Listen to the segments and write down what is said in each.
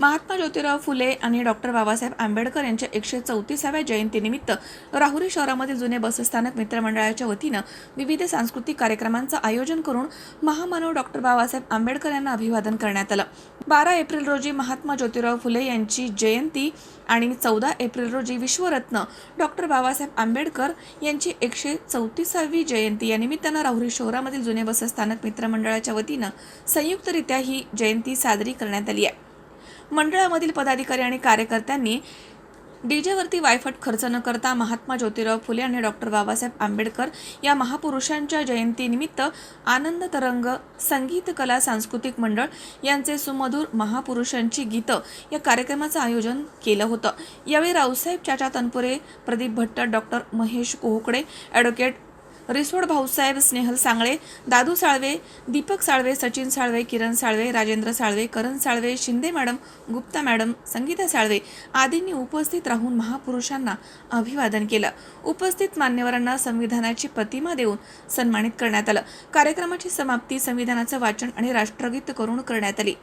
महात्मा ज्योतिराव फुले आणि डॉक्टर बाबासाहेब आंबेडकर यांच्या एकशे चौतीसाव्या जयंतीनिमित्त राहुरी शहरामधील जुने बसस्थानक मित्रमंडळाच्या वतीनं विविध सांस्कृतिक कार्यक्रमांचं आयोजन करून महामानव डॉक्टर बाबासाहेब आंबेडकर यांना अभिवादन करण्यात आलं. बारा एप्रिल रोजी महात्मा ज्योतिराव फुले यांची जयंती आणि चौदा एप्रिल रोजी विश्वरत्न डॉक्टर बाबासाहेब आंबेडकर यांची एकशे चौतीसावी जयंती या निमित्तानं राहुरी शहरामधील जुने बसस्थानक मित्रमंडळाच्या वतीनं संयुक्तरित्या ही जयंती साजरी करण्यात आली आहे. मंडळामधील पदाधिकारी आणि कार्यकर्त्यांनी डीजेवरती वायफट खर्च न करता महात्मा ज्योतिराव फुले आणि डॉक्टर बाबासाहेब आंबेडकर या महापुरुषांच्या जयंतीनिमित्त आनंद तरंग संगीत कला सांस्कृतिक मंडळ यांचे सुमधुर महापुरुषांची गीतं या कार्यक्रमाचं आयोजन केलं होतं. यावेळी Raosaheb Chacha Tanpure Pradeep Bhatt doctor Mahesh Kohkade advocate Risod Bhausaheb Snehal Sangle Dadu Salve Deepak Salve Sachin Salve Kiran Salve Rajendra Salve Karan Salve Shinde madam Gupta madam Sangeeta Salve आदींनी उपस्थित राहून महापुरुषांना अभिवादन केलं. उपस्थित मान्यवरांना संविधानाची प्रतिमा देऊन सन्मानित करण्यात आलं. कार्यक्रमाची समाप्ती संविधानाचं वाचन आणि राष्ट्रगीत करून करण्यात आली.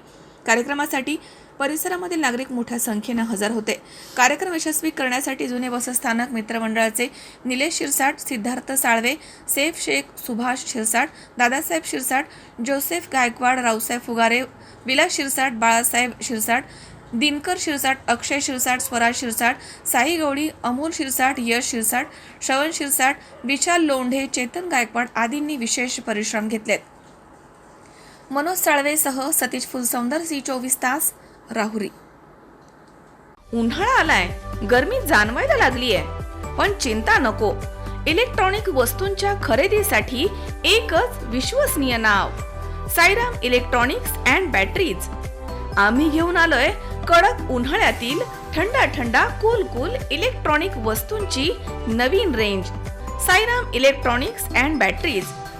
कार्यक्रमासाठी परिसरामधील नागरिक मोठ्या संख्येनं हजर होते. कार्यक्रम यशस्वी करण्यासाठी जुने बसस्थानक मित्रमंडळाचे निलेश शिरसाट सिद्धार्थ साळवे सेफ शेख सुभाष शिरसाट दादासाहेब शिरसाट जोसेफ गायकवाड रावसाहेब फुगारे विलास शिरसाट बाळासाहेब शिरसाट दिनकर शिरसाट अक्षय शिरसाट स्वराज शिरसाट साई गवळी अमोल शिरसाट यश शिरसाट श्रवण शिरसाट विशाल लोंढे चेतन गायकवाड आदींनी विशेष परिश्रम घेतलेत. मनोज साळवेसह सतीश फुलसौंदर सी चोवीस तास राहुरी. उन्हाळा आलाय. गर्मी जाणवायला लागली आहे पण चिंता नको. इलेक्ट्रॉनिक वस्तूंच्या खरेदीसाठी एकच विश्वसनीय नाव. Sairam electronics and batteries. आम्ही घेऊन आलोय कडक उन्हाळ्यातील थंडा थंडा कूल कूल इलेक्ट्रॉनिक वस्तूंची नवीन range Sairam electronics and batteries.